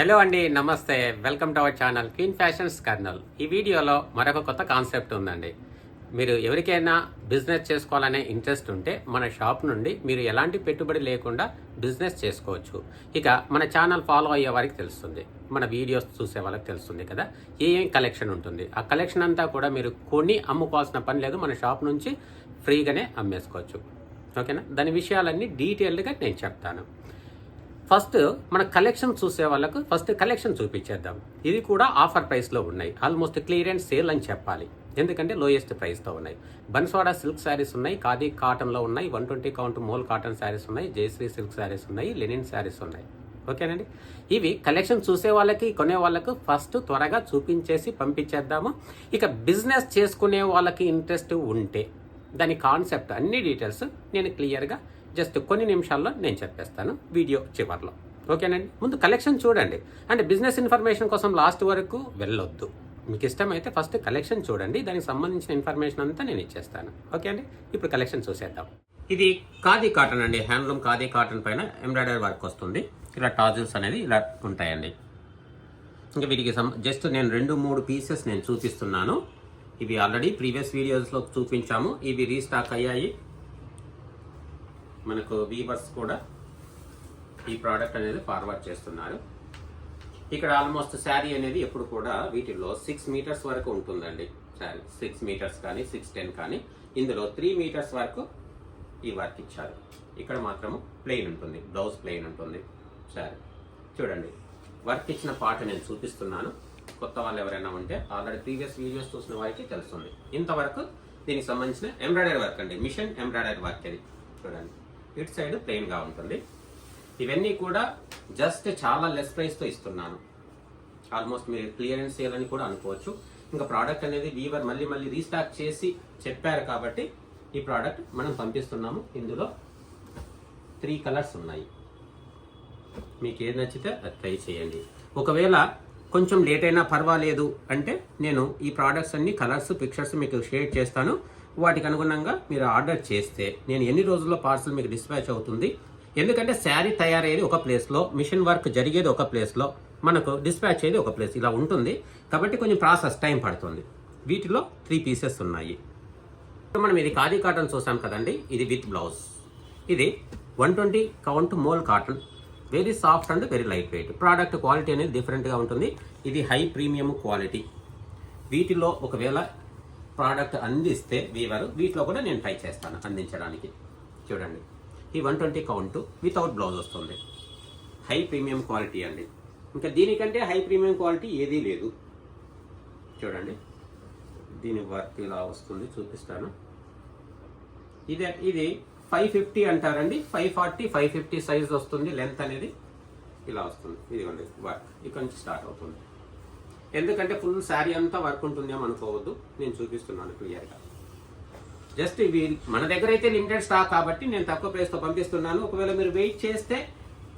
Hello అండి నమస్తే. Welcome to our channel queen fashions Kurnool. ఈ వీడియోలో మరొక కొత్త కాన్సెప్ట్ ఉందండి. మీరు ఎవరికైనా బిజినెస్ చేసుకోవాలనే ఇంట్రెస్ట్ ఉంటే మన షాప్ నుండి మీరు ఎలాంటి పెట్టుబడి లేకుండా బిజినెస్ చేసుకోవచ్చు. ఇక మన ఛానల్ ఫాలో అయ్యే వారికి తెలుస్తుంది. మన వీడియోస్ చూసే వాళ్ళకి తెలుస్తుంది కదా. ఏ ఏం కలెక్షన్ ఉంటుంది. ఆ కలెక్షన్ అంతా కూడా మీరు కొని అమ్ముకోవాల్సిన పని లేదు. మన షాప్ నుంచి ఫ్రీగానే అమ్మేసుకోవచ్చు. ఓకేనా? దాని విషయాలన్నీ డీటెయిల్డ్గా నేను చెప్తాను. ఫస్ట్ మన కలెక్షన్ చూసే వాళ్ళకు ఫస్ట్ కలెక్షన్ చూపించేద్దాం. ఇది కూడా ఆఫర్ ప్రైస్లో ఉన్నాయి. ఆల్మోస్ట్ క్లియరెన్స్ సేల్ అని చెప్పాలి. ఎందుకంటే లోయెస్ట్ ప్రైస్తో ఉన్నాయి. బన్స్వాడా సిల్క్ శారీస్ ఉన్నాయి. ఖాదీ కాటన్లో ఉన్నాయి. One twenty count mul cotton saris ఉన్నాయి. జయశ్రీ సిల్క్ శారీస్ ఉన్నాయి. లెనిన్ శారీస్ ఉన్నాయి. ఓకేనండి? ఇవి కలెక్షన్ చూసే వాళ్ళకి కొనే వాళ్ళకు ఫస్ట్ త్వరగా చూపించేసి పంపించేద్దాము. ఇక బిజినెస్ చేసుకునే వాళ్ళకి ఇంట్రెస్ట్ ఉంటే దాని కాన్సెప్ట్ అన్ని డీటెయిల్స్ నేను క్లియర్గా జస్ట్ కొన్ని నిమిషాల్లో నేను చెప్పేస్తాను వీడియో చివర్లో. ఓకేనండి? ముందు కలెక్షన్ చూడండి. అంటే బిజినెస్ ఇన్ఫర్మేషన్ కోసం లాస్ట్ వరకు వెళ్ళొద్దు. మీకు ఇష్టమైతే ఫస్ట్ కలెక్షన్ చూడండి. దానికి సంబంధించిన ఇన్ఫర్మేషన్ అంతా నేను ఇచ్చేస్తాను. ఓకే అండి? ఇప్పుడు కలెక్షన్ చూసేద్దాం. ఇది ఖాదీ కాటన్ అండి. హ్యాండ్లూమ్ ఖాదీ కాటన్ పైన ఎంబ్రాయిడరీ వర్క్ వస్తుంది. ఇలా టాజిల్స్ అనేది ఇలా ఉంటాయండి. ఇంకా వీటికి జస్ట్ నేను రెండు మూడు పీసెస్ నేను చూపిస్తున్నాను. ఇవి ఆల్రెడీ ప్రీవియస్ వీడియోస్లో చూపించాము. ఇవి రీస్టాక్ అయ్యాయి. మనకు వీవర్స్ కూడా ఈ ప్రోడక్ట్ అనేది ఫార్వర్డ్ చేస్తున్నారు. ఇక్కడ ఆల్మోస్ట్ శారీ అనేది ఎప్పుడు కూడా వీటిల్లో సిక్స్ మీటర్స్ వరకు ఉంటుందండి శారీ. సిక్స్ మీటర్స్ కానీ సిక్స్ టెన్ కానీ. ఇందులో త్రీ మీటర్స్ వరకు ఈ వర్క్ ఇచ్చారు. ఇక్కడ మాత్రము ప్లెయిన్ ఉంటుంది. బ్లౌజ్ ప్లెయిన్ ఉంటుంది శారీ. చూడండి. వర్క్ ఇచ్చిన పార్ట్ నేను చూపిస్తున్నాను. కొత్త వాళ్ళు ఎవరైనా ఉంటే ఆల్రెడీ ప్రీవియస్ వీడియోస్ చూసిన వారికి తెలుస్తుంది. ఇంతవరకు దీనికి సంబంధించిన ఎంబ్రాయిడరీ వర్క్ అండి. మిషన్ ఎంబ్రాయిడరీ వర్క్ అది చూడండి. ఇటు సైడ్ ప్లెయిన్గా ఉంటుంది. ఇవన్నీ కూడా జస్ట్ చాలా లెస్ ప్రైస్తో ఇస్తున్నాను. ఆల్మోస్ట్ మీరు క్లియరెన్స్ చేయాలని కూడా అనుకోవచ్చు. ఇంకా ప్రోడక్ట్ అనేది వీవర్ మళ్ళీ మళ్ళీ రీస్టాక్ చేసి చెప్పారు కాబట్టి ఈ ప్రోడక్ట్ మనం పంపిస్తున్నాము. ఇందులో త్రీ కలర్స్ ఉన్నాయి. మీకు ఏది నచ్చితే అది ట్రై చేయండి. ఒకవేళ కొంచెం లేట్ అయినా పర్వాలేదు అంటే నేను ఈ ప్రోడక్ట్స్ అన్ని కలర్స్ పిక్చర్స్ మీకు షేర్ చేస్తాను. వాటికి అనుగుణంగా మీరు ఆర్డర్ చేస్తే నేను ఎన్ని రోజుల్లో పార్సల్ మీకు డిస్పాచ్ అవుతుంది? ఎందుకంటే శారీ తయారయ్యేది ఒక ప్లేస్లో మిషన్ వర్క్ జరిగేది ఒక ప్లేస్లో మనకు డిస్పాచ్ అయ్యేది ఒక ప్లేస్. ఇలా ఉంటుంది. కాబట్టి కొంచెం ప్రాసెస్ టైం పడుతుంది. వీటిలో త్రీ పీసెస్ ఉన్నాయి. మనం ఇది ఖాదీ కాటన్ చూసాం కదండి. ఇది విత్ బ్లౌజ్. ఇది one twenty count mul cotton. Very soft and very light weight. Product quality అనేది డిఫరెంట్గా ఉంటుంది. ఇది హై ప్రీమియం క్వాలిటీ. వీటిలో ఒకవేళ ప్రోడక్ట్ అందిస్తే వీవర్ వీటిలో కూడా నేను ట్రై చేస్తాను అందించడానికి. చూడండి. ఈ one twenty count without blouse వస్తుంది. హై ప్రీమియం క్వాలిటీ అండి. ఇంకా దీనికంటే హై ప్రీమియం క్వాలిటీ ఏదీ లేదు. చూడండి. దీని వర్క్ ఇలా వస్తుంది చూపిస్తాను. ఇది ఇది ఫైవ్ ఫిఫ్టీ అంటారండి. Five forty five fifty size వస్తుంది. లెంత్ అనేది ఇలా వస్తుంది. ఇదిగోండి వర్క్ ఇక్కడ నుంచి స్టార్ట్ అవుతుంది. ఎందుకంటే ఫుల్ శారీ అంతా వర్క్ ఉంటుందేమో అనుకోవద్దు. నేను చూపిస్తున్నాను క్లియర్గా జస్ట్ ఇవి మన దగ్గర అయితే లిమిటెడ్ స్టాక్ కాబట్టి నేను తక్కువ ప్రైస్తో పంపిస్తున్నాను. ఒకవేళ మీరు వెయిట్ చేస్తే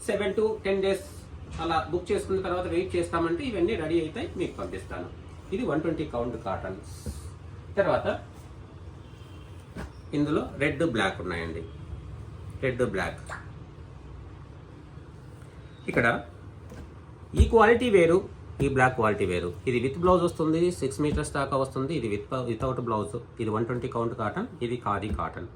సెవెన్ టు టెన్ డేస్ అలా బుక్ చేసుకున్న తర్వాత వెయిట్ చేస్తామంటే ఇవన్నీ రెడీ అవుతాయి మీకు పంపిస్తాను. ఇది వన్ ట్వంటీ కౌంట్ కాటన్ తర్వాత ఇందులో రెడ్ బ్లాక్ ఉన్నాయండి. రెడ్ బ్లాక్ ఇక్కడ ఈ క్వాలిటీ వేరు ఈ బ్లాక్ క్వాలిటీ వేరు. ఇది విత్ బ్లౌజ్ వస్తుంది సిక్స్ మీటర్స్ దాకా వస్తుంది. ఇది విత్ వితౌట్ బ్లౌజ్. ఇది వన్ ట్వంటీ కౌంట్ కాటన్ ఇది ఖాదీ కాటన్.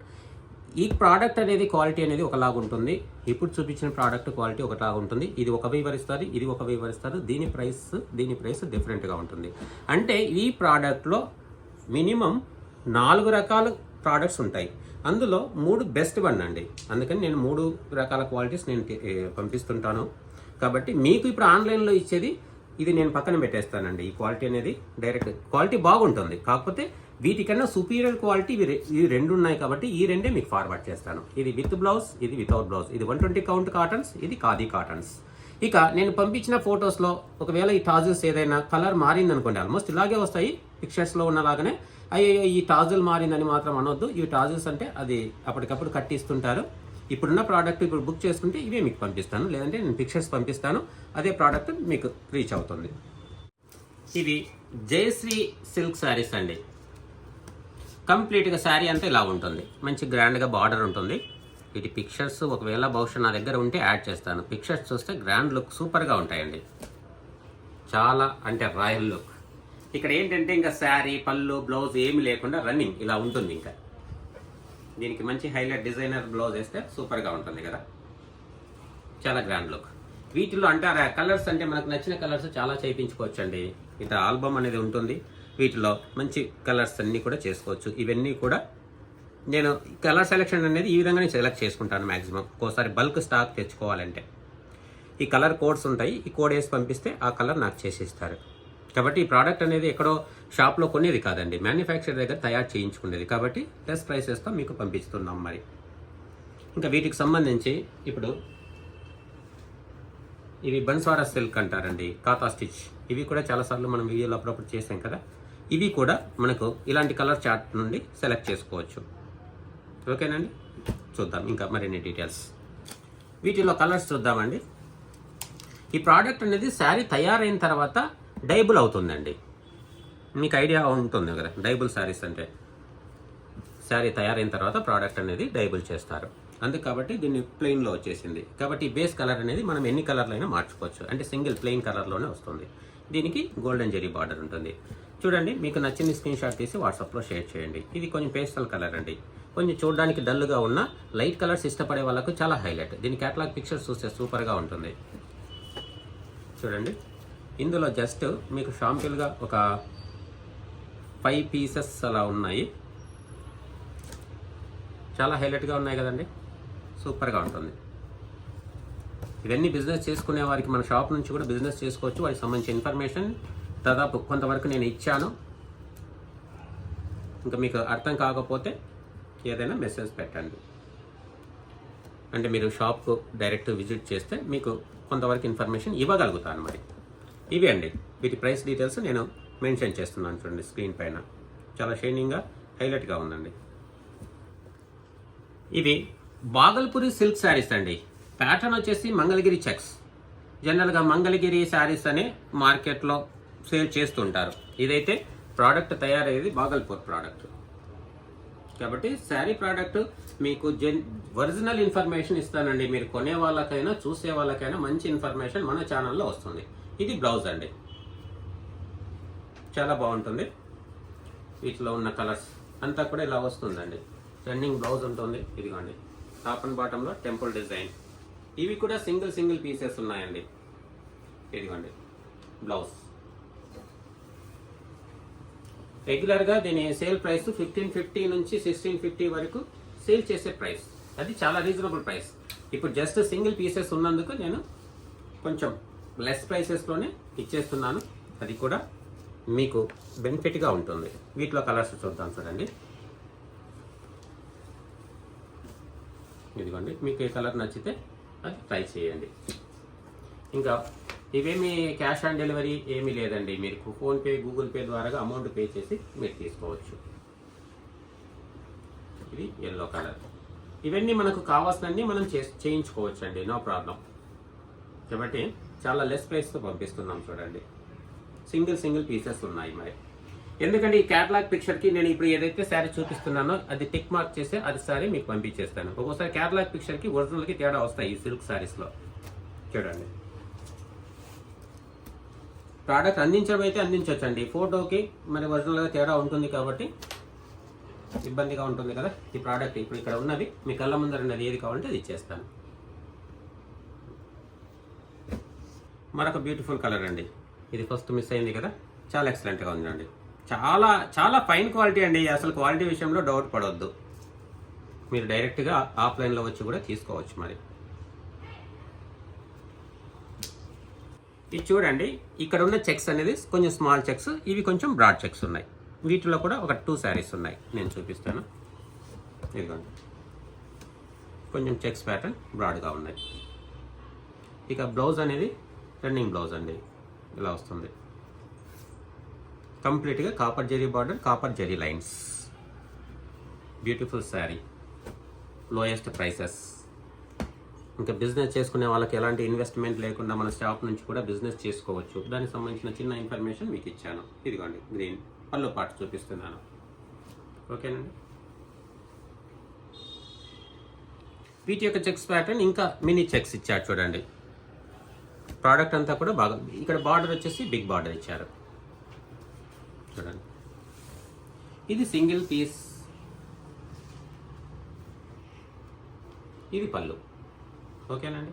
ఈ ప్రోడక్ట్ అనేది క్వాలిటీ అనేది ఒకలాగా ఉంటుంది. ఇప్పుడు చూపించిన ప్రోడక్ట్ క్వాలిటీ ఒకలాగా ఉంటుంది. ఇది ఒక వివరిస్తారు ఇది ఒక వివరిస్తారు. దీని ప్రైస్ దీని ప్రైస్ డిఫరెంట్గా ఉంటుంది. అంటే ఈ ప్రోడక్ట్లో మినిమం నాలుగు రకాల ప్రోడక్ట్స్ ఉంటాయి. అందులో మూడు బెస్ట్ వన్ అండి. అందుకని నేను మూడు రకాల క్వాలిటీస్ నేను పంపిస్తుంటాను. కాబట్టి మీకు ఇప్పుడు ఆన్లైన్లో ఇచ్చేది ఇది నేను పక్కన పెట్టేస్తానండి. ఈ క్వాలిటీ అనేది డైరెక్ట్ క్వాలిటీ బాగుంటుంది. కాకపోతే వీటికన్నా సుపీరియర్ క్వాలిటీ ఇవి రెండు ఉన్నాయి కాబట్టి ఈ రెండే మీకు ఫార్వర్డ్ చేస్తాను. ఇది విత్ బ్లౌజ్ ఇది వితౌట్ బ్లౌజ్ ఇది వన్ ట్వంటీ కౌంట్ కాటన్స్ ఇది ఖాదీ కాటన్స్ ఇక నేను పంపించిన ఫొటోస్లో ఒకవేళ ఈ టాజుల్స్ ఏదైనా కలర్ మారింది అనుకోండి ఆల్మోస్ట్ ఇలాగే వస్తాయి పిక్చర్స్లో ఉన్నలాగానే. అయ్యో ఈ టాజుల్ మారిందని మాత్రం అనొద్దు. ఈ టాజుల్స్ అంటే అది అప్పటికప్పుడు కట్టిస్తుంటారు. ఇప్పుడున్న ప్రోడక్ట్ ఇప్పుడు బుక్ చేసుకుంటే ఇవే మీకు పంపిస్తాను. లేదంటే నేను పిక్చర్స్ పంపిస్తాను. అదే ప్రోడక్ట్ మీకు రీచ్ అవుతుంది. ఇది జయశ్రీ సిల్క్ శారీస్ అండి. కంప్లీట్గా శారీ అంతా ఇలా ఉంటుంది. మంచి గ్రాండ్గా బార్డర్ ఉంటుంది. వీటి పిక్చర్స్ ఒకవేళ బహుశా నా దగ్గర ఉంటే యాడ్ చేస్తాను. పిక్చర్స్ చూస్తే గ్రాండ్ లుక్ సూపర్గా ఉంటాయండి. చాలా అంటే రాయల్ లుక్ ఇక్కడ ఏంటంటే ఇంకా శారీ పళ్ళు బ్లౌజ్ ఏమి లేకుండా రన్నింగ్ ఇలా ఉంటుంది ఇంకా. దీనికి మంచి హైలైట్ డిజైనర్ బ్లౌజ్ వేస్తే సూపర్గా ఉంటుంది కదా. చాలా గ్రాండ్ లుక్. వీటిలో అంటారా కలర్స్ అంటే మనకు నచ్చిన కలర్స్ చాలా చేయించుకోవచ్చు అండి ఇంత ఆల్బమ్ అనేది ఉంటుంది. వీటిలో మంచి కలర్స్ అన్నీ కూడా చేసుకోవచ్చు. ఇవన్నీ కూడా నేను కలర్ సెలెక్షన్ అనేది ఈ విధంగానే సెలెక్ట్ చేసుకుంటాను మ్యాక్సిమం ఒక్కోసారి బల్క్ స్టాక్ తెచ్చుకోవాలంటే. ఈ కలర్ కోడ్స్ ఉంటాయి. ఈ కోడ్ వేసి పంపిస్తే ఆ కలర్ నాకు చేసి ఇస్తారు. కాబట్టి ఈ ప్రోడక్ట్ అనేది ఎక్కడో షాప్లో కొనేది కాదండి. మ్యానుఫ్యాక్చర్ దగ్గర తయారు చేయించుకునేది. కాబట్టి లెస్ ప్రైసెస్తో మీకు పంపిస్తున్నాం మరి. ఇంకా వీటికి సంబంధించి ఇప్పుడు ఇవి బన్స్వారా సిల్క్ అంటారండి. కాతా స్టిచ్ ఇవి కూడా చాలాసార్లు మనం వీడియోలో అప్పుడప్పుడు చేసాం కదా. ఇవి కూడా మనకు ఇలాంటి కలర్ చార్ట్ నుండి సెలెక్ట్ చేసుకోవచ్చు. ఓకేనండి? చూద్దాం. ఇంకా మరిన్ని డీటెయిల్స్ వీటిలో కలర్స్ చూద్దామండి. ఈ ప్రోడక్ట్ అనేది శారీ తయారైన తర్వాత డైబుల్ అవుతుందండి. మీకు ఐడియా ఉంటుంది కదా డైబుల్ శారీస్ అంటే. శారీ తయారైన తర్వాత ప్రోడక్ట్ అనేది డైబుల్ చేస్తారు. అందుకు కాబట్టి దీన్ని ప్లెయిన్లో వచ్చేసింది. కాబట్టి బేస్ కలర్ అనేది మనం ఎన్ని కలర్లు అయినా మార్చుకోవచ్చు. అంటే సింగిల్ ప్లెయిన్ కలర్లోనే వస్తుంది. దీనికి గోల్డెన్ జెరీ బార్డర్ ఉంటుంది. చూడండి మీకు నచ్చిన స్క్రీన్ షాట్ తీసి వాట్సాప్లో షేర్ చేయండి. ఇది కొంచెం పేస్టల్ కలర్ అండి. కొంచెం చూడడానికి డల్గా ఉన్న లైట్ కలర్స్ ఇష్టపడే వాళ్ళకు చాలా హైలైట్. దీని క్యాటలాగ్ పిక్చర్స్ చూస్తే సూపర్గా ఉంటుంది. చూడండి. ఇందులో జస్ట్ మీకు షాంపిల్గా ఒక ఫైవ్ పీసెస్ అలా ఉన్నాయి. చాలా హైలైట్గా ఉన్నాయి కదండి. సూపర్గా ఉంటుంది. ఇవన్నీ బిజినెస్ చేసుకునే వారికి మన షాప్ నుంచి కూడా బిజినెస్ చేసుకోవచ్చు. వాటికి సంబంధించిన ఇన్ఫర్మేషన్ దాదాపు కొంతవరకు నేను ఇచ్చాను. ఇంకా మీకు అర్థం కాకపోతే ఏదైనా మెసేజ్ పెట్టండి. అంటే మీరు షాప్కు డైరెక్ట్ విజిట్ చేస్తే మీకు కొంతవరకు ఇన్ఫర్మేషన్ ఇవ్వగలుగుతాను మరి. ఇవి అండి. వీటి ప్రైస్ డీటెయిల్స్ నేను మెన్షన్ చేస్తున్నాను చూడండి స్క్రీన్ పైన. చాలా షైనింగ్గా హైలైట్గా ఉందండి. ఇవి బాగల్పూరి సిల్క్ శారీస్ అండి. ప్యాటర్న్ వచ్చేసి మంగళగిరి చెక్స్ జనరల్గా మంగళగిరి శారీస్ అనే మార్కెట్లో సేల్ చేస్తుంటారు. ఇదైతే ప్రోడక్ట్ తయారయ్యేది బాగల్పూర్ ప్రోడక్ట్ కాబట్టి శారీ ప్రోడక్ట్ మీకు జెన్ ఒరిజినల్ ఇన్ఫర్మేషన్ ఇస్తానండి. మీరు కొనే వాళ్ళకైనా చూసే వాళ్ళకైనా మంచి ఇన్ఫర్మేషన్ మన ఛానల్లో వస్తుంది. ఇది బ్లౌజ్ అండి. చాలా బాగుంటుంది. వీటిలో ఉన్న కలర్స్ అంతా కూడా ఇలా వస్తుందండి. రన్నింగ్ బ్లౌజ్ ఉంటుంది. ఇదిగోండి. టాప్ అండ్ బాటంలో టెంపుల్ డిజైన్. ఇవి కూడా సింగిల్ సింగిల్ పీసెస్ ఉన్నాయండి. ఇదిగోండి. బ్లౌజ్. రెగ్యులర్గా దీని సేల్ ప్రైస్ ఫిఫ్టీన్ ఫిఫ్టీ నుంచి సిక్స్టీన్ ఫిఫ్టీ వరకు సేల్ చేసే ప్రైస్. అది చాలా రీజనబుల్ ప్రైస్. ఇప్పుడు జస్ట్ సింగిల్ పీసెస్ ఉన్నందుకు నేను కొంచెం లెస్ ప్రైసెస్లోనే ఇచ్చేస్తున్నాను. అది కూడా మీకు బెనిఫిట్గా ఉంటుంది. వీటిలో కలర్స్ చూద్దాం చూడండి. ఇదిగోండి మీకు ఏ కలర్ నచ్చితే అది ట్రై చేయండి. ఇంకా ఇవేమి క్యాష్ ఆన్ డెలివరీ ఏమీ లేదండి. మీరు ఫోన్పే గూగుల్ పే ద్వారా అమౌంట్ పే చేసి మీరు తీసుకోవచ్చు. ఇది ఎల్లో కలర్ ఇవన్నీ మనకు కావాల్సినన్ని మనం చే చేయించుకోవచ్చు అండి నో ప్రాబ్లం కాబట్టి చాలా లెస్ ప్రైస్తో పంపిస్తున్నాం చూడండి. సింగిల్ సింగిల్ పీసెస్ ఉన్నాయి మరి. ఎందుకంటే ఈ క్యాటలాగ్ పిక్చర్కి నేను ఇప్పుడు ఏదైతే శారీ చూపిస్తున్నానో అది టిక్ మార్క్ చేస్తే అది శారీ మీకు పంపించేస్తాను. ఒక్కోసారి క్యాటలాగ్ పిక్చర్కి ఒరిజినల్కి తేడా వస్తాయి ఈ సిల్క్ శారీస్లో చూడండి. ప్రోడక్ట్ అందించడం అయితే అందించవచ్చండి ఫోటోకి మరి ఒరిజినల్గా తేడా ఉంటుంది కాబట్టి ఇబ్బందిగా ఉంటుంది కదా ఈ ప్రోడక్ట్ ఇప్పుడు ఇక్కడ ఉన్నది మీ కళ్ళ ముందర ఉన్నది ఏది కావాలంటే అది ఇచ్చేస్తాను. మరొక బ్యూటిఫుల్ కలర్ అండి. ఇది ఫస్ట్ మిస్ అయింది కదా? చాలా ఎక్సలెంట్గా ఉందండి. చాలా చాలా ఫైన్ క్వాలిటీ అండి. అసలు క్వాలిటీ విషయంలో డౌట్ పడవద్దు మీరు డైరెక్ట్గా ఆఫ్లైన్లో వచ్చి కూడా తీసుకోవచ్చు మరి. ఇది చూడండి. ఇక్కడ ఉన్న చెక్స్ అనేది కొంచెం స్మాల్ చెక్స్ ఇవి కొంచెం బ్రాడ్ చెక్స్ ఉన్నాయి. వీటిలో కూడా ఒక టూ శారీస్ ఉన్నాయి. నేను చూపిస్తాను. ఇదిగోండి. కొంచెం చెక్స్ ప్యాటర్న్ బ్రాడ్గా ఉన్నాయి. ఇక బ్లౌజ్ అనేది రన్నింగ్ బ్లౌజ్ అండి. ఇలా వస్తుంది. కంప్లీట్గా copper zari border copper zari lines. Beautiful sari lowest prices ఇంకా బిజినెస్ చేసుకునే వాళ్ళకి ఎలాంటి ఇన్వెస్ట్మెంట్ లేకుండా మన షాప్ నుంచి కూడా బిజినెస్ చేసుకోవచ్చు. దానికి సంబంధించిన చిన్న ఇన్ఫర్మేషన్ మీకు ఇచ్చాను. ఇదిగోండి గ్రీన్ పళ్ళు పాటు చూపిస్తున్నాను. ఓకేనండి? వీటి యొక్క చెక్స్ ప్యాటర్న్ ఇంకా మినీ చెక్స్ ఇచ్చాడు చూడండి. ప్రోడక్ట్ అంతా కూడా బాగా ఇక్కడ బార్డర్ వచ్చేసి బిగ్ బార్డర్ ఇచ్చారు. చూడండి. ఇది సింగిల్ పీస్ ఇది పళ్ళు. ఓకేనండి?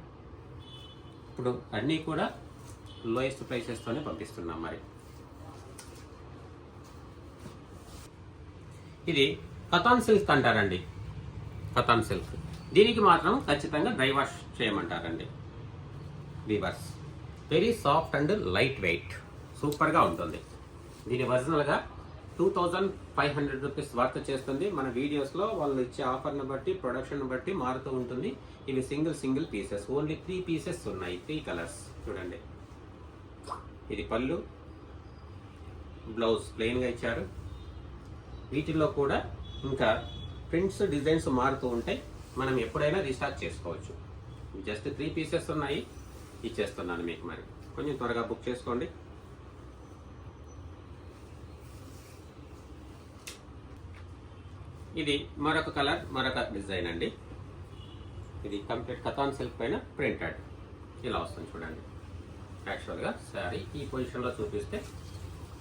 ఇప్పుడు అన్నీ కూడా లోయెస్ట్ ప్రైసెస్తోనే పంపిస్తున్నాం మరి. ఇది కథాన్ సిల్క్ అంటారండి. కథాన్ సిల్క్. దీనికి మాత్రం ఖచ్చితంగా dry wash చేయమంటారండి. Weavers very soft and light weight. సూపర్గా ఉంటుంది. దీని ఒరిజినల్గా two thousand five hundred rupees worth చేస్తుంది. మన వీడియోస్లో వాళ్ళు ఇచ్చే ఆఫర్ని బట్టి ప్రొడక్షన్ బట్టి మారుతూ ఉంటుంది. ఇవి single single pieces. Only three pieces ఉన్నాయి. Three colours. చూడండి. ఇది పళ్ళు. బ్లౌజ్ ప్లెయిన్గా ఇచ్చారు. వీటిల్లో కూడా ఇంకా ప్రింట్స్ డిజైన్స్ మారుతూ ఉంటాయి. మనం ఎప్పుడైనా రీస్టాక్ చేసుకోవచ్చు. జస్ట్ త్రీ పీసెస్ ఉన్నాయి. ఇచ్చేస్తున్నాను మీకు మరి. కొంచెం త్వరగా బుక్ చేసుకోండి. ఇది మరొక కలర్ మరొక డిజైన్ అండి. ఇది కంప్లీట్ కథాన్ సిల్క్ పైన ప్రింటెడ్. ఇలా వస్తుంది చూడండి. యాక్చువల్గా శారీ ఈ పొజిషన్లో చూపిస్తే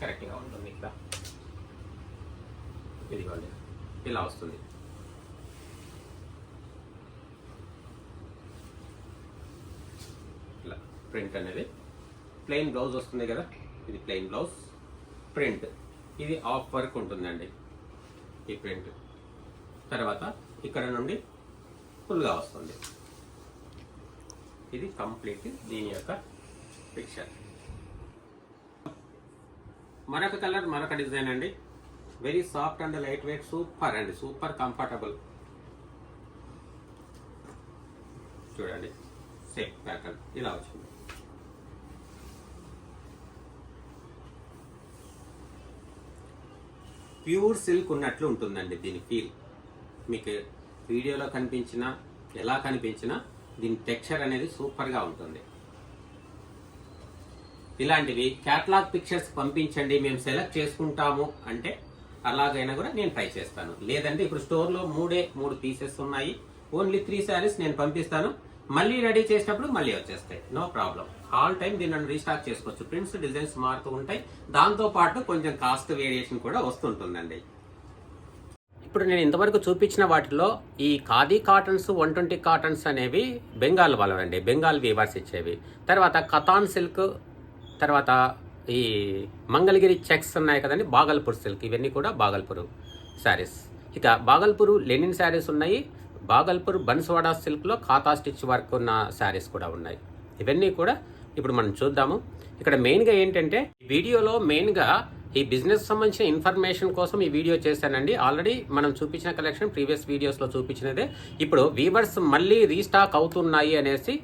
కరెక్ట్గా ఉంటుంది ఇక్కడ. ఇదిగోండి. ఇలా వస్తుంది ఇలా ప్రింట్ అనేది. ప్లెయిన్ బ్లౌజ్ వస్తుంది కదా? ఇది ప్లెయిన్ బ్లౌజ్. ప్రింట్. ఇది ఆఫ్ వర్క్ ఉంటుందండి ఈ ప్రింట్. తర్వాత ఇక్కడ నుండి ఫుల్గా వస్తుంది. ఇది కంప్లీట్ దీని యొక్క పిక్చర్. మరొక కలర్ మరొక డిజైన్ అండి. Very soft and light weight super అండి. సూపర్ కంఫర్టబుల్ చూడండి. సేమ్ ప్యాటర్న్ ఇలా వచ్చింది. ప్యూర్ సిల్క్ ఉన్నట్లు ఉంటుందండి దీని ఫీల్ మీకు వీడియోలో కనిపించినా ఎలా కనిపించినా దీని టెక్స్చర్ అనేది సూపర్గా ఉంటుంది. ఇలాంటివి క్యాటలాగ్ పిక్చర్స్ పంపించండి మేము సెలెక్ట్ చేసుకుంటాము అంటే అలాగైనా కూడా నేను ట్రై చేస్తాను. లేదంటే ఇప్పుడు స్టోర్లో మూడే మూడు పీసెస్ ఉన్నాయి. ఓన్లీ త్రీ శారీస్ నేను పంపిస్తాను. మళ్ళీ రెడీ చేసినప్పుడు మళ్ళీ వచ్చేస్తాయి. No problem. ఆల్ టైం దీన్ని రీస్టాక్ చేసుకోవచ్చు. ప్రింట్స్ డిజైన్స్ మారుతూ ఉంటాయి. దాంతో పాటు కొంచెం కాస్ట్ వేరియేషన్ కూడా వస్తుంటుందండి. ఇప్పుడు నేను ఇంతవరకు చూపించిన వాటిలో ఈ khadi cottons one twenty cottons అనేవి బెంగాల్ వాళ్ళవండి. బెంగాల్ వీవర్స్ ఇచ్చేవి. తర్వాత కథాన్ సిల్క్ తర్వాత ఈ మంగళగిరి చెక్స్ ఉన్నాయి కదండి. బాగల్పూర్ సిల్క్ ఇవన్నీ కూడా బాగల్పూర్ శారీస్ ఇక బాగల్పూరు లెనిన్ శారీస్ ఉన్నాయి. బాగల్పూర్ బన్స్వాడా సిల్క్లో ఖాతా స్టిచ్ వర్క్ ఉన్న శారీస్ కూడా ఉన్నాయి. ఇవన్నీ కూడా ఇప్పుడు మనం చూద్దాము. ఇక్కడ మెయిన్గా ఏంటంటే వీడియోలో మెయిన్గా ఈ బిజినెస్ సంబంధించిన ఇన్ఫర్మేషన్ కోసం ఈ వీడియో చేశానండి. ఆల్రెడీ మనం చూపించిన కలెక్షన్ ప్రీవియస్ వీడియోస్లో చూపించినదే. ఇప్పుడు వీవర్స్ మళ్ళీ రీస్టాక్ అవుతున్నాయి అనేసి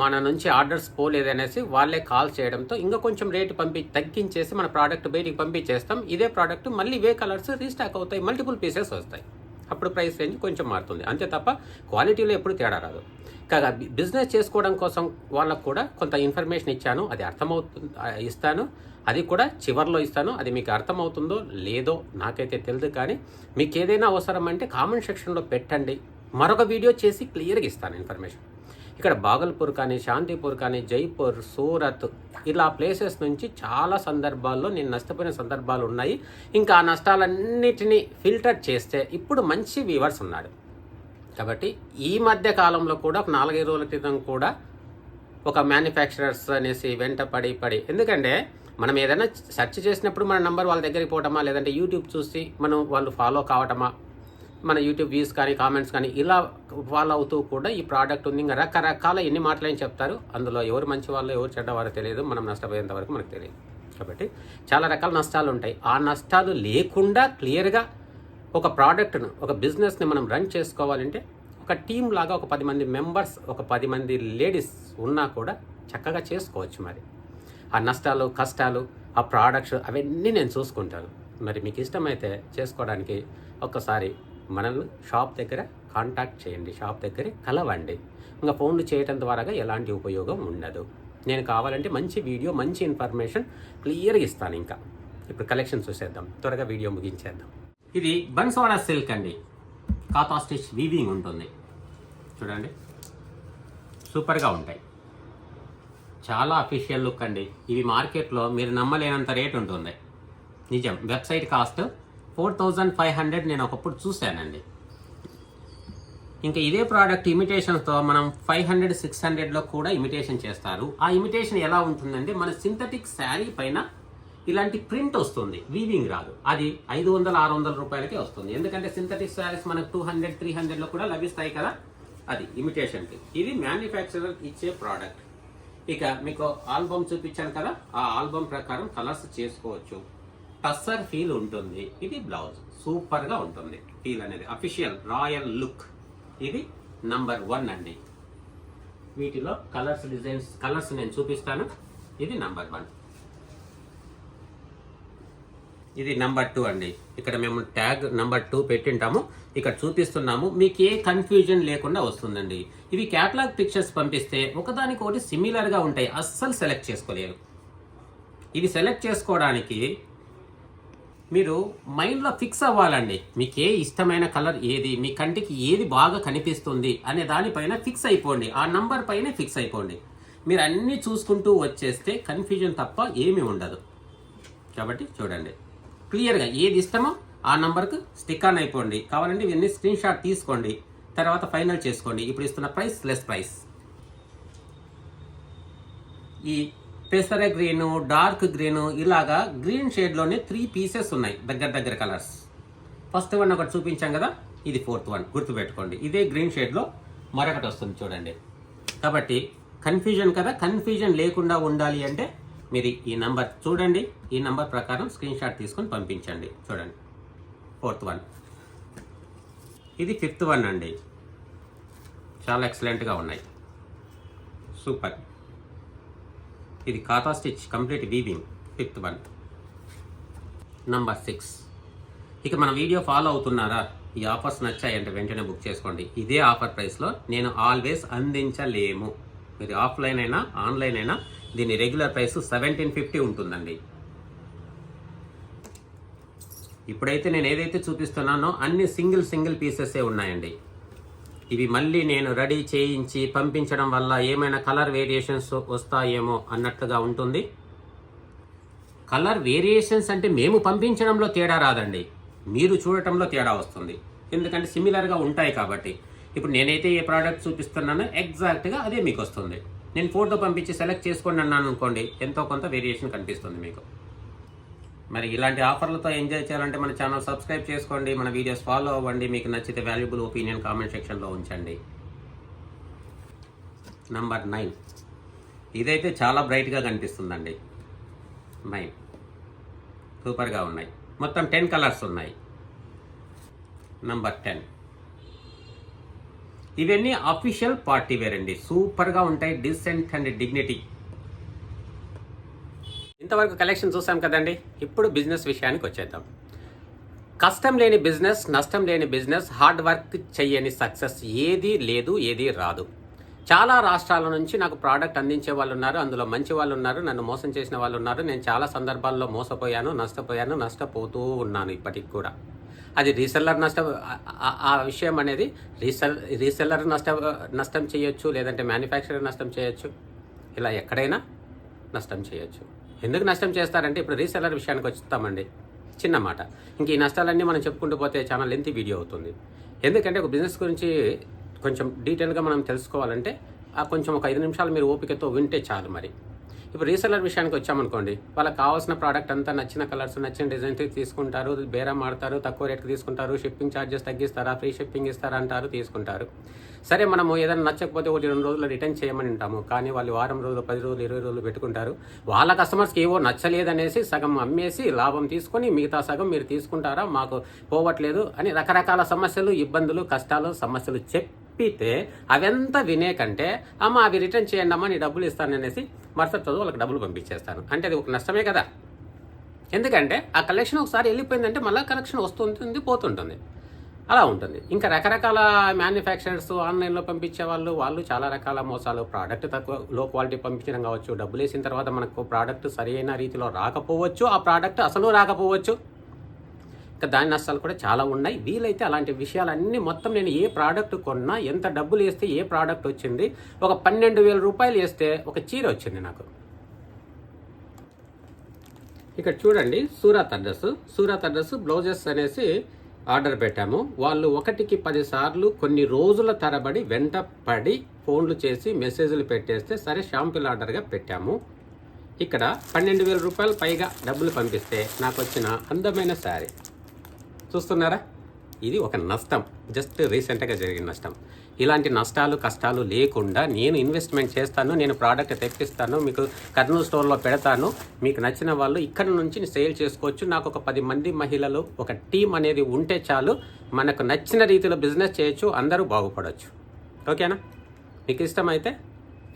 మన నుంచి ఆర్డర్స్ పోలేదనేసి వాళ్ళే కాల్ చేయడంతో ఇంకా కొంచెం రేటు పంపి తగ్గించేసి మన ప్రోడక్ట్ బయటికి పంపించేస్తాం. ఇదే ప్రోడక్ట్ మళ్ళీ ఇవే కలర్స్ రీస్టాక్ అవుతాయి. మల్టిపుల్ పీసెస్ వస్తాయి. అప్పుడు ప్రైస్ రేంజ్ కొంచెం మారుతుంది. అంతే తప్ప క్వాలిటీలో ఎప్పుడు తేడా రాదు. కాగా బిజినెస్ చేసుకోవడం కోసం వాళ్ళకు కూడా కొంత ఇన్ఫర్మేషన్ ఇచ్చాను అది అర్థమవుతుంది ఇస్తాను. అది కూడా చివర్లో ఇస్తాను. అది మీకు అర్థమవుతుందో లేదో నాకైతే తెలియదు కానీ మీకు ఏదైనా అవసరం అంటే కామెంట్ సెక్షన్లో పెట్టండి. మరొక వీడియో చేసి క్లియర్గా ఇస్తాను ఇన్ఫర్మేషన్. ఇక్కడ బాగల్పూర్ కానీ శాంతిపూర్ కానీ జైపూర్ సూరత్ ఇలా ప్లేసెస్ నుంచి చాలా సందర్భాల్లో నేను నష్టపోయిన సందర్భాలు ఉన్నాయి. ఇంకా ఆ నష్టాలన్నిటినీ ఫిల్టర్ చేస్తే ఇప్పుడు మంచి వ్యూవర్స్ ఉన్నాడు కాబట్టి ఈ మధ్య కాలంలో కూడా ఒక నాలుగైదు రోజుల క్రితం కూడా ఒక మ్యానుఫ్యాక్చరర్స్ అనేసి వెంట పడి పడి. ఎందుకంటే మనం ఏదైనా సెర్చ్ చేసినప్పుడు మన నంబర్ వాళ్ళ దగ్గరికి పోవటమా లేదంటే యూట్యూబ్ చూసి మనం వాళ్ళు ఫాలో కావటమా మన యూట్యూబ్ వ్యూస్ కానీ కామెంట్స్ కానీ ఇలా ఫాలో అవుతూ కూడా ఈ ప్రోడక్ట్ ఉంది. ఇంకా రకరకాల ఎన్ని మాటలని చెప్తారు. అందులో ఎవరు మంచి వాళ్ళు ఎవరు చెడ్డవారో తెలియదు. మనం నష్టపోయేంత వరకు మనకు తెలియదు. కాబట్టి చాలా రకాల నష్టాలు ఉంటాయి. ఆ నష్టాలు లేకుండా క్లియర్గా ఒక ప్రోడక్ట్ను ఒక బిజినెస్ని మనం రన్ చేసుకోవాలంటే ఒక టీం లాగా ఒక పది మంది మెంబర్స్ ఒక పది మంది లేడీస్ ఉన్నా కూడా చక్కగా చేసుకోవచ్చు మరి. ఆ నష్టాలు కష్టాలు ఆ ప్రోడక్ట్స్ అవన్నీ నేను చూసుకుంటాను. మరి మీకు ఇష్టమైతే చేసుకోవడానికి ఒక్కసారి మనల్ని షాప్ దగ్గర కాంటాక్ట్ చేయండి షాప్ దగ్గరే కలవండి. ఇంకా ఫోన్లు చేయటం ద్వారా ఎలాంటి ఉపయోగం ఉండదు. నేను కావాలంటే మంచి వీడియో మంచి ఇన్ఫర్మేషన్ క్లియర్గా ఇస్తాను ఇంకా. ఇప్పుడు కలెక్షన్ చూసేద్దాం. త్వరగా వీడియో ముగించేద్దాం. ఇది బన్స్వాడా సిల్క్ అండి. కాతా స్టిచ్ వీవింగ్ ఉంటుంది. చూడండి. సూపర్గా ఉంటాయి. చాలా అఫీషియల్ లుక్ అండి. ఇవి మార్కెట్లో మీరు నమ్మలేనంత రేట్ ఉంటుంది. నిజం. Website cost four thousand five hundred నేను ఒకప్పుడు చూశానండి. ఇంకా ఇదే ప్రోడక్ట్ ఇమిటేషన్తో మనం ఫైవ్ హండ్రెడ్ సిక్స్ హండ్రెడ్లో కూడా ఇమిటేషన్ చేస్తారు. ఆ ఇమిటేషన్ ఎలా ఉంటుందంటే మన సింథటిక్ శారీ పైన ఇలాంటి ప్రింట్ వస్తుంది. వీవింగ్ రాదు. అది ఐదు వందల ఆరు వందల రూపాయలకే వస్తుంది. ఎందుకంటే సింథటిక్ శారీస్ మనకు టూ హండ్రెడ్ త్రీ హండ్రెడ్లో కూడా లభిస్తాయి కదా. అది ఇమిటేషన్కి. ఇది మ్యానుఫ్యాక్చరర్ ఇచ్చే ప్రోడక్ట్. ఇక మీకు ఆల్బమ్ చూపించాను కదా. ఆ ఆల్బమ్ ప్రకారం కలర్స్ చేసుకోవచ్చు. టస్సర్ ఫీల్ ఉంటుంది. ఇది బ్లౌజ్. సూపర్గా ఉంటుంది. ఫీల్ అనేది అఫీషియల్ రాయల్ లుక్. ఇది నంబర్ వన్ అండి. వీటిలో కలర్స్ డిజైన్స్ కలర్స్ నేను చూపిస్తాను. ఇది నంబర్ వన్. ఇది నెంబర్ టూ అండి. ఇక్కడ మేము ట్యాగ్ నెంబర్ టూ పెట్టింటాము. ఇక్కడ చూపిస్తున్నాము. మీకు ఏ కన్ఫ్యూజన్ లేకుండా వస్తుందండి. ఇవి క్యాటలాగ్ పిక్చర్స్ పంపిస్తే ఒకదానికి ఒకటి సిమిలర్గా ఉంటాయి. అస్సలు సెలెక్ట్ చేసుకోలేరు. ఇవి సెలెక్ట్ చేసుకోవడానికి మీరు మైండ్లో ఫిక్స్ అవ్వాలండి. మీకు ఏ ఇష్టమైన కలర్ ఏది? మీ కంటికి ఏది బాగా కనిపిస్తుంది? అనే దానిపైన ఫిక్స్ అయిపోండి. ఆ నంబర్ పైన ఫిక్స్ అయిపోండి. మీరు అన్నీ చూసుకుంటూ వచ్చేస్తే కన్ఫ్యూజన్ తప్ప ఏమీ ఉండదు. కాబట్టి చూడండి. క్లియర్గా ఏది ఇష్టమో ఆ నంబర్కు స్టిక్ ఆన్ అయిపోండి. కావాలంటే ఇవన్నీ స్క్రీన్ షాట్ తీసుకోండి. తర్వాత ఫైనల్ చేసుకోండి. ఇప్పుడు ఇస్తున్న ప్రైస్ లెస్ ప్రైస్ ఈ పెసర గ్రీన్ డార్క్ గ్రీన్ ఇలాగా గ్రీన్ షేడ్లోనే త్రీ పీసెస్ ఉన్నాయి దగ్గర దగ్గర కలర్స్ ఫస్ట్ వన్ ఒకటి చూపించాం కదా ఇది ఫోర్త్ వన్ గుర్తుపెట్టుకోండి. ఇదే గ్రీన్ షేడ్లో మరొకటి వస్తుంది చూడండి. కాబట్టి కన్ఫ్యూజన్ కదా కన్ఫ్యూజన్ లేకుండా ఉండాలి అంటే మీరు ఈ నంబర్ చూడండి ఈ నంబర్ ప్రకారం స్క్రీన్ షాట్ తీసుకొని పంపించండి. చూడండి. ఫోర్త్ వన్ ఇది ఫిఫ్త్ వన్ అండి. చాలా ఎక్సలెంట్గా ఉన్నాయి. సూపర్ ఇది ఖాతా stitch complete weaving. Fifth one. Number six. ఇక మన వీడియో ఫాలో అవుతున్నారా? ఈ ఆఫర్స్ నచ్చాయంటే వెంటనే బుక్ చేసుకోండి. ఇదే ఆఫర్ ప్రైస్లో నేను ఆల్వేస్ అందించలేము. మీరు ఆఫ్లైన్ అయినా ఆన్లైన్ అయినా దీని రెగ్యులర్ ప్రైస్ సెవెంటీన్ ఫిఫ్టీ ఉంటుందండి. ఇప్పుడైతే నేను ఏదైతే చూపిస్తున్నానో అన్ని సింగిల్ సింగిల్ పీసెసే ఉన్నాయండి. ఇవి మళ్ళీ నేను రెడీ చేయించి పంపించడం వల్ల ఏమైనా కలర్ వేరియేషన్స్ వస్తాయేమో అన్నట్లుగా ఉంటుంది. కలర్ వేరియేషన్స్ అంటే మేము పంపించడంలో తేడా రాదండి. మీరు చూడటంలో తేడా వస్తుంది. ఎందుకంటే సిమిలర్గా ఉంటాయి కాబట్టి. ఇప్పుడు నేనైతే ఏ ప్రోడక్ట్ చూపిస్తున్నానో ఎగ్జాక్ట్గా అదే మీకు వస్తుంది. నేను ఫోటో పంపించి సెలెక్ట్ చేసుకోండి అన్నాను అనుకోండి ఎంతో కొంత వేరియేషన్ కనిపిస్తుంది మీకు. మరి ఇలాంటి ఆఫర్లతో ఎంజాయ్ చేయాలంటే మన ఛానల్ సబ్స్క్రైబ్ చేసుకోండి మన వీడియోస్ ఫాలో అవ్వండి మీకు నచ్చితే వాల్యుబుల్ ఒపీనియన్ కామెంట్ సెక్షన్లో ఉంచండి. నంబర్ నైన్ ఇదైతే చాలా బ్రైట్గా కనిపిస్తుందండి. నైన్ సూపర్గా ఉన్నాయి. మొత్తం టెన్ కలర్స్ ఉన్నాయి. నంబర్ టెన్ ఇవన్నీ అఫీషియల్ పార్టీ వేర్ అండి. సూపర్గా ఉంటాయి. డిసెంట్ అండ్ డిగ్నిటీ ఇంతవరకు కలెక్షన్ చూసాం కదండి. ఇప్పుడు బిజినెస్ విషయానికి వచ్చేద్దాం. కష్టం లేని బిజినెస్ నష్టం లేని బిజినెస్ హార్డ్ వర్క్ చెయ్యని సక్సెస్ ఏది లేదు ఏది రాదు. చాలా రాష్ట్రాల నుంచి నాకు ప్రోడక్ట్ అందించే వాళ్ళు ఉన్నారు అందులో మంచి వాళ్ళు ఉన్నారు నన్ను మోసం చేసిన వాళ్ళు ఉన్నారు. నేను చాలా సందర్భాల్లో మోసపోయాను నష్టపోయాను నష్టపోతూ ఉన్నాను ఇప్పటికి కూడా. అది రీసెల్లర్ నష్టం ఆ- ఆ విషయం అనేది రీసెల్ రీసెల్లర్ నష్టం నష్టం చేయొచ్చు లేదంటే మ్యానుఫ్యాక్చరర్ నష్టం చేయొచ్చు. ఇలా ఎక్కడైనా నష్టం చేయొచ్చు. ఎందుకు నష్టం చేస్తారంటే ఇప్పుడు రీసెల్లర్ విషయానికి వచ్చేస్తామండి చిన్న మాట. ఇంక ఈ నష్టాలన్నీ మనం చెప్పుకుంటూ పోతే చాలా లెంతీ వీడియో అవుతుంది. ఎందుకంటే ఒక బిజినెస్ గురించి కొంచెం డీటెయిల్గా మనం తెలుసుకోవాలంటే ఆ కొంచెం ఒక ఐదు నిమిషాలు మీరు ఓపికతో వింటే చాలు మరి. ఇప్పుడు రీసెలర్ విషయానికి వచ్చామనుకోండి వాళ్ళకి కావాల్సిన ప్రోడక్ట్ అంతా నచ్చిన కలర్స్ నచ్చిన డిజైన్స్ తీసుకుంటారు బేరం ఆడతారు తక్కువ రేట్కి తీసుకుంటారు షిప్పింగ్ ఛార్జెస్ తగ్గిస్తారా ఫ్రీ షిప్పింగ్ ఇస్తారా అంటారు తీసుకుంటారు. సరే మనము ఏదైనా నచ్చకపోతే ఒకటి రెండు రోజులు రిటర్న్ చేయమని ఉంటాము. కానీ వాళ్ళు వారం రోజులు పది రోజులు ఇరవై రోజులు పెట్టుకుంటారు. వాళ్ళ కస్టమర్స్కి ఏవో నచ్చలేదనేసి సగం అమ్మేసి లాభం తీసుకొని మిగతా సగం మీరు తీసుకుంటారా మాకు పోవట్లేదు అని రకరకాల సమస్యలు ఇబ్బందులు కష్టాలు సమస్యలు చెప్పితే అవంతా వినే కంటే అమ్మ అవి రిటర్న్ చేయండి అమ్మా నీ డబ్బులు ఇస్తాను అనేసి మరుసటి రోజు వాళ్ళకి డబ్బులు పంపించేస్తాను. అంటే అది ఒక నష్టమే కదా. ఎందుకంటే ఆ కలెక్షన్ ఒకసారి వెళ్ళిపోయిందంటే మళ్ళీ కలెక్షన్ వస్తుంటుంది పోతుంటుంది. అలా ఉంటుంది. ఇంకా రకరకాల మ్యానుఫ్యాక్చరర్స్ ఆన్లైన్లో పంపించే వాళ్ళు వాళ్ళు చాలా రకాల మోసాలు. ప్రోడక్ట్ తక్కువ లో క్వాలిటీ పంపించడం కావచ్చు. డబ్బులు వేసిన తర్వాత మనకు ప్రోడక్ట్ సరైన రీతిలో రాకపోవచ్చు. ఆ ప్రోడక్ట్ అసలు రాకపోవచ్చు. ఇంకా దాని నష్టాలు కూడా చాలా ఉన్నాయి. వీలైతే అలాంటి విషయాలన్నీ మొత్తం నేను ఏ ప్రోడక్ట్ కొన్నా ఎంత డబ్బులు వేస్తే ఏ ప్రోడక్ట్ వచ్చింది ఒక పన్నెండు వేల రూపాయలు వేస్తే ఒక చీర వచ్చింది నాకు. ఇక్కడ చూడండి Surat address. Surat address blouses అనేసి ఆర్డర్ పెట్టాము. వాళ్ళు ఒకటికి పదిసార్లు కొన్ని రోజుల తరబడి వెంట పడి ఫోన్లు చేసి మెసేజ్లు పెట్టేస్తే సరే షాంపుల్ ఆర్డర్గా పెట్టాము. ఇక్కడ పన్నెండు వేల రూపాయలు పైగా డబ్బులు పంపిస్తే నాకు వచ్చిన అందమైన శారీ. చూస్తున్నారా? ఇది ఒక నష్టం. జస్ట్ రీసెంట్గా జరిగిన నష్టం. ఇలాంటి నష్టాలు కష్టాలు లేకుండా నేను ఇన్వెస్ట్మెంట్ చేస్తాను నేను ప్రోడక్ట్ తెప్పిస్తాను మీకు కర్నూలు స్టోర్లో పెడతాను మీకు నచ్చిన వాళ్ళు ఇక్కడ నుంచి సేల్ చేసుకోవచ్చు. నాకు ఒక పది మంది మహిళలు ఒక టీం అనేది ఉంటే చాలు మనకు నచ్చిన రీతిలో బిజినెస్ చేయొచ్చు అందరూ బాగుపడవచ్చు ఓకేనా? మీకు ఇష్టమైతే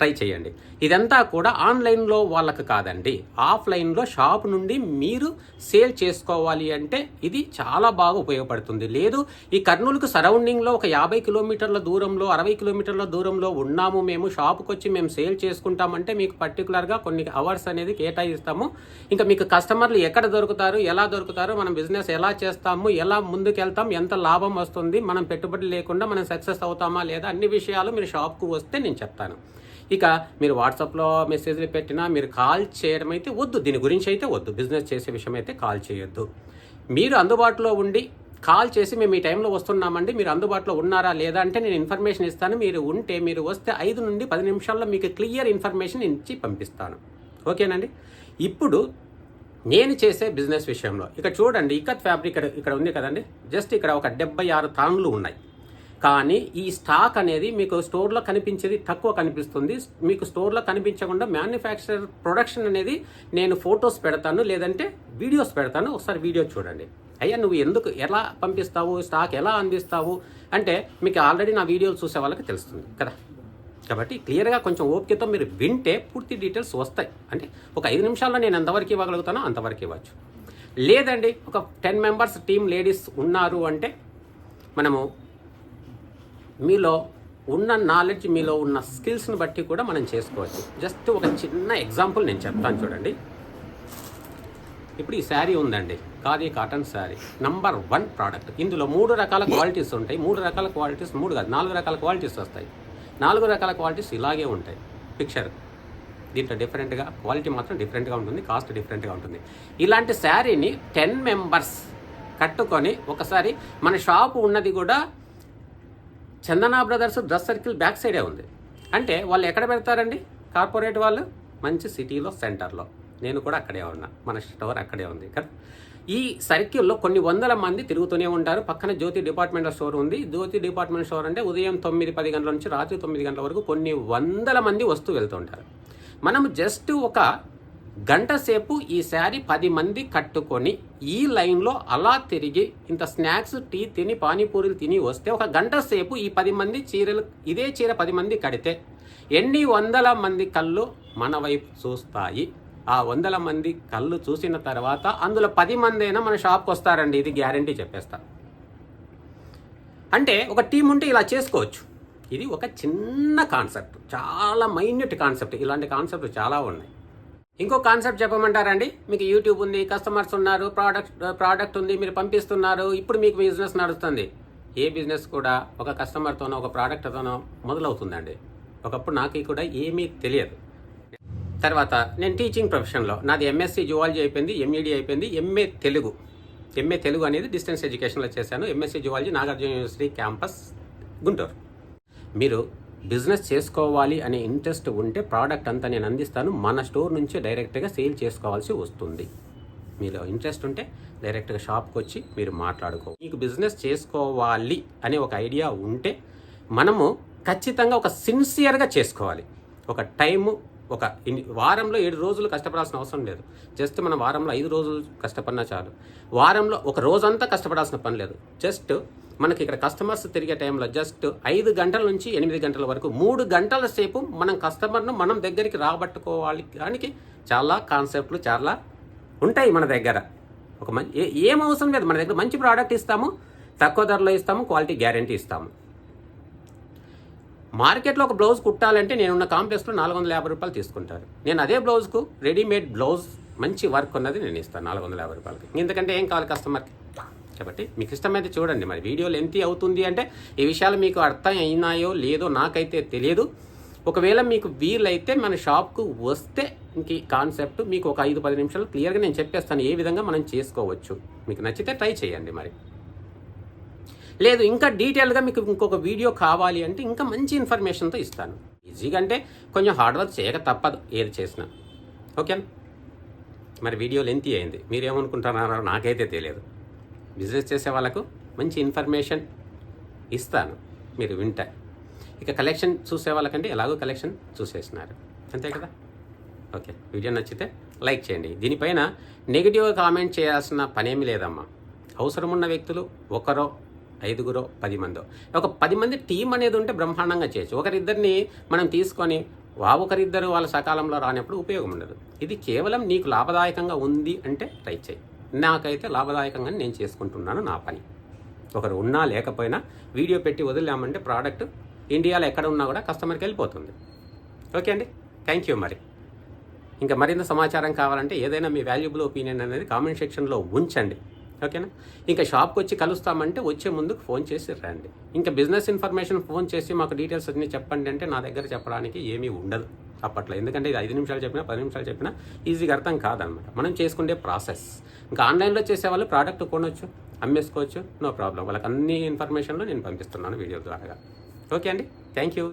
ట్రై చేయండి. ఇదంతా కూడా ఆన్లైన్లో వాళ్ళకి కాదండి. ఆఫ్లైన్లో షాప్ నుండి మీరు సేల్ చేసుకోవాలి అంటే ఇది చాలా బాగా ఉపయోగపడుతుంది. లేదు ఈ కర్నూలుకు సరౌండింగ్లో ఒక యాభై కిలోమీటర్ల దూరంలో అరవై కిలోమీటర్ల దూరంలో ఉన్నాము. మేము షాపుకి వచ్చి మేము సేల్ చేసుకుంటామంటే మీకు పర్టికులర్గా కొన్ని అవర్స్ అనేది కేటాయిస్తాము. ఇంకా మీకు కస్టమర్లు ఎక్కడ దొరుకుతారు ఎలా దొరుకుతారు మనం బిజినెస్ ఎలా చేస్తాము ఎలా ముందుకెళ్తాం ఎంత లాభం వస్తుంది మనం పెట్టుబడి లేకుండా మనం సక్సెస్ అవుతామా లేదా అన్ని విషయాలు మీరు షాప్కు వస్తే నేను చెప్తాను. ఇక మీరు వాట్సాప్లో మెసేజ్లు పెట్టినా మీరు కాల్ చేయడం అయితే వద్దు. దీని గురించి అయితే వద్దు. బిజినెస్ చేసే విషయం అయితే కాల్ చేయొద్దు. మీరు అందుబాటులో ఉండి కాల్ చేసి మేము ఈ టైంలో వస్తున్నామండి. మీరు అందుబాటులో ఉన్నారా లేదా అంటే నేను ఇన్ఫర్మేషన్ ఇస్తాను. మీరు ఉంటే మీరు వస్తే ఐదు నుండి పది నిమిషాల్లో మీకు క్లియర్ ఇన్ఫర్మేషన్ ఇచ్చి పంపిస్తాను. ఓకేనండి? ఇప్పుడు నేను చేసే బిజినెస్ విషయంలో. ఇక చూడండి ఇకత్ ఫ్యాబ్రిక్ ఇక్కడ ఇక్కడ ఉంది కదండి. జస్ట్ ఇక్కడ ఒక డెబ్బై ఆరు తాన్లు ఉన్నాయి. కానీ ఈ స్టాక్ అనేది మీకు స్టోర్లో కనిపించేది తక్కువ కనిపిస్తుంది. మీకు స్టోర్లో కనిపించకుండా మ్యానుఫ్యాక్చర్ ప్రొడక్షన్ అనేది నేను ఫొటోస్ పెడతాను లేదంటే వీడియోస్ పెడతాను. ఒకసారి వీడియో చూడండి. అయ్యా నువ్వు ఎందుకు ఎలా పంపిస్తావు? స్టాక్ ఎలా అందిస్తావు? అంటే మీకు ఆల్రెడీ నా వీడియోలు చూసే వాళ్ళకి తెలుస్తుంది కదా. కాబట్టి క్లియర్గా కొంచెం ఓపికతో మీరు వింటే పూర్తి డీటెయిల్స్ వస్తాయి. అంటే ఒక ఐదు నిమిషాల్లో నేను ఎంతవరకు ఇవ్వగలుగుతానో అంతవరకు ఇవ్వచ్చు. లేదండి ఒక టెన్ మెంబర్స్ టీం లేడీస్ ఉన్నారు అంటే మనము మీలో ఉన్న నాలెడ్జ్ మీలో ఉన్న స్కిల్స్ని బట్టి కూడా మనం చేసుకోవచ్చు. జస్ట్ ఒక చిన్న ఎగ్జాంపుల్ నేను చెప్తాను చూడండి. ఇప్పుడు ఈ శారీ ఉందండి. Khadi cotton sari. Number one product ఇందులో మూడు రకాల క్వాలిటీస్ ఉంటాయి. మూడు రకాల క్వాలిటీస్ మూడు కాదు నాలుగు రకాల క్వాలిటీస్ వస్తాయి. నాలుగు రకాల క్వాలిటీస్ ఇలాగే ఉంటాయి. పిక్చర్ దీంట్లో డిఫరెంట్గా క్వాలిటీ మాత్రం డిఫరెంట్గా ఉంటుంది కాస్ట్ డిఫరెంట్గా ఉంటుంది. ఇలాంటి శారీని టెన్ మెంబర్స్ కట్టుకొని ఒకసారి మన షాపు ఉన్నది కూడా Chandana brothers dress circle back సైడే ఉంది. అంటే వాళ్ళు ఎక్కడ పెడతారండి? కార్పొరేట్ వాళ్ళు? మంచి సిటీలో సెంటర్లో. నేను కూడా అక్కడే ఉన్నా. మన స్టోర్ అక్కడే ఉంది. కదా? ఈ సర్కిల్లో కొన్ని వందల మంది తిరుగుతూనే ఉంటారు. పక్కన జ్యోతి డిపార్ట్మెంటల్ స్టోర్ ఉంది. జ్యోతి డిపార్ట్మెంట్ స్టోర్ అంటే ఉదయం తొమ్మిది పది గంటల నుంచి రాత్రి తొమ్మిది గంటల వరకు కొన్ని వందల మంది వస్తూ వెళ్తూ ఉంటారు. మనం జస్ట్ ఒక గంట సేపు ఈ శారీ పది మంది కట్టుకొని ఈ లైన్లో అలా తిరిగి ఇంత స్నాక్స్ టీ తిని పానీపూరీలు తిని వస్తే ఒక గంట సేపు ఈ పది మంది చీరలు ఇదే చీర పది మంది కడితే ఎన్ని వందల మంది కళ్ళు మన వైపు చూస్తాయి. ఆ వందల మంది కళ్ళు చూసిన తర్వాత అందులో పది మంది అయినా మన షాప్కి వస్తారండి ఇది గ్యారంటీ చెప్పేస్తా. అంటే ఒక టీం ఉంటే ఇలా చేసుకోవచ్చు. ఇది ఒక చిన్న కాన్సెప్ట్ చాలా మైన్యూట్ కాన్సెప్ట్ ఇలాంటి కాన్సెప్ట్ చాలా ఉన్నాయి. ఇంకో కాన్సెప్ట్ చెప్పమంటారండి. మీకు యూట్యూబ్ ఉంది కస్టమర్స్ ఉన్నారు ప్రోడక్ట్ ప్రోడక్ట్ ఉంది మీరు పంపిస్తున్నారు ఇప్పుడు మీకు బిజినెస్ నడుస్తుంది. ఏ బిజినెస్ కూడా ఒక కస్టమర్తోనో ఒక ప్రోడక్ట్తోనో మొదలవుతుందండి. ఒకప్పుడు నాకు కూడా ఏమీ తెలియదు. తర్వాత నేను టీచింగ్ ప్రొఫెషన్లో నాది ఎంఎస్సి జువాలజీ అయిపోయింది ఎంఈడి అయిపోయింది ఎంఏ తెలుగు. ఎంఏ తెలుగు అనేది డిస్టెన్స్ ఎడ్యుకేషన్లో చేశాను. MSc zoology Nagarjuna university campus Guntur. మీరు బిజినెస్ చేసుకోవాలి అనే ఇంట్రెస్ట్ ఉంటే ప్రోడక్ట్ అంతా నేను అందిస్తాను. మన స్టోర్ నుంచి డైరెక్ట్గా సేల్ చేసుకోవాల్సి వస్తుంది. మీలో ఇంట్రెస్ట్ ఉంటే డైరెక్ట్గా షాప్కి వచ్చి మీరు మాట్లాడుకో. మీకు బిజినెస్ చేసుకోవాలి అనే ఒక ఐడియా ఉంటే మనము ఖచ్చితంగా ఒక సిన్సియర్గా చేసుకోవాలి. ఒక టైము ఒక ఇన్ని- వారంలో ఏడు రోజులు కష్టపడాల్సిన అవసరం లేదు. జస్ట్ మనం వారంలో ఐదు రోజులు కష్టపడినా చాలు. వారంలో ఒక రోజంతా కష్టపడాల్సిన పని లేదు. జస్ట్ మనకి ఇక్కడ కస్టమర్స్ తిరిగే టైంలో జస్ట్ ఐదు గంటల నుంచి ఎనిమిది గంటల వరకు మూడు గంటల సేపు మనం కస్టమర్ను మనం దగ్గరికి రాబట్టుకోవాలి దానికి చాలా కాన్సెప్ట్లు చాలా ఉంటాయి మన దగ్గర. ఒక మంచి ఏం అవసరం లేదు. మన దగ్గర మంచి ప్రోడక్ట్ ఇస్తాము తక్కువ ధరలో ఇస్తాము క్వాలిటీ గ్యారంటీ ఇస్తాము. మార్కెట్లో ఒక బ్లౌజ్ కుట్టాలంటే నేనున్న కాంప్లెక్స్లో నాలుగు వందల యాభై రూపాయలు తీసుకుంటారు. నేను అదే బ్లౌజ్కు రెడీమేడ్ బ్లౌజ్ మంచి వర్క్ ఉన్నది నేను ఇస్తాను నాలుగు వందల యాభై రూపాయలకి. ఎందుకంటే ఏం కావాలి కస్టమర్కి కాబట్టి మీకు ఇష్టమైతే చూడండి. మరి వీడియో లెంతి అవుతుంది అంటే ఈ విషయాలు మీకు అర్థం అయినాయో లేదో నాకైతే తెలియదు. ఒకవేళ మీకు వీలైతే మన షాప్కు వస్తే ఇంక ఈ కాన్సెప్ట్ మీకు ఒక ఐదు పది నిమిషాలు క్లియర్గా నేను చెప్పేస్తాను. ఏ విధంగా మనం చేసుకోవచ్చు? మీకు నచ్చితే ట్రై చేయండి మరి. లేదు ఇంకా డీటెయిల్గా మీకు ఇంకొక వీడియో కావాలి అంటే ఇంకా మంచి ఇన్ఫర్మేషన్తో ఇస్తాను. ఈజీగా అంటే కొంచెం హార్డ్ వర్క్ చేయక తప్పదు ఏది చేసినా. ఓకేనా? మరి వీడియో లెంతీ అయింది. మీరేమనుకుంటున్నారో నాకైతే తెలియదు. బిజినెస్ చేసే వాళ్ళకు మంచి ఇన్ఫర్మేషన్ ఇస్తాను. మీరు వింటే. ఇక కలెక్షన్ చూసే వాళ్ళకంటే ఎలాగో కలెక్షన్ చూసేసినారు. అంతే కదా? ఓకే. వీడియో నచ్చితే లైక్ చేయండి. దీనిపైన నెగిటివ్గా కామెంట్ చేయాల్సిన పనేమి లేదమ్మా. అవసరం ఉన్న వ్యక్తులు ఒకరో ఐదుగురో పది మందో. ఒక పది మంది టీం అనేది ఉంటే బ్రహ్మాండంగా చేయొచ్చు. ఒకరిద్దరిని మనం తీసుకొని వా ఒకరిద్దరు వాళ్ళ సకాలంలో రానప్పుడు ఉపయోగం ఉండదు. ఇది కేవలం నీకు లాభదాయకంగా ఉంది అంటే ట్రై చేయి. నాకైతే లాభదాయకంగా నేను చేసుకుంటున్నాను నా పని. ఒకరు ఉన్నా లేకపోయినా వీడియో పెట్టి వదిలామంటే ప్రోడక్ట్ ఇండియాలో ఎక్కడ ఉన్నా కూడా కస్టమర్కి వెళ్ళిపోతుంది. ఓకే అండి? థ్యాంక్ యూ మరి. ఇంకా మరింత సమాచారం కావాలంటే ఏదైనా మీ వాల్యుబుల్ ఒపీనియన్ అనేది కామెంట్ సెక్షన్లో ఉంచండి. ఓకేనా? ఇంకా షాప్కి వచ్చి కలుస్తామంటే వచ్చే ముందుకు ఫోన్ చేసి రండి. ఇంకా బిజినెస్ ఇన్ఫర్మేషన్ ఫోన్ చేసి మాకు డీటెయిల్స్ అన్ని చెప్పండి అంటే నా దగ్గర చెప్పడానికి ఏమీ ఉండదు అప్పట్లో. ఎందుకంటే ఇది ఐదు నిమిషాలు చెప్పినా పది నిమిషాలు చెప్పినా ఈజీగా అర్థం కాదనమాట. మనం చేసుకునే ప్రాసెస్. ఇంకా ఆన్లైన్లో చేసేవాళ్ళు ప్రోడక్ట్ కొనవచ్చు అమ్మేసుకోవచ్చు నో ప్రాబ్లం. వాళ్ళకి అన్ని ఇన్ఫర్మేషన్లో నేను పంపిస్తున్నాను వీడియో ద్వారా. ఓకే అండి? Thank you.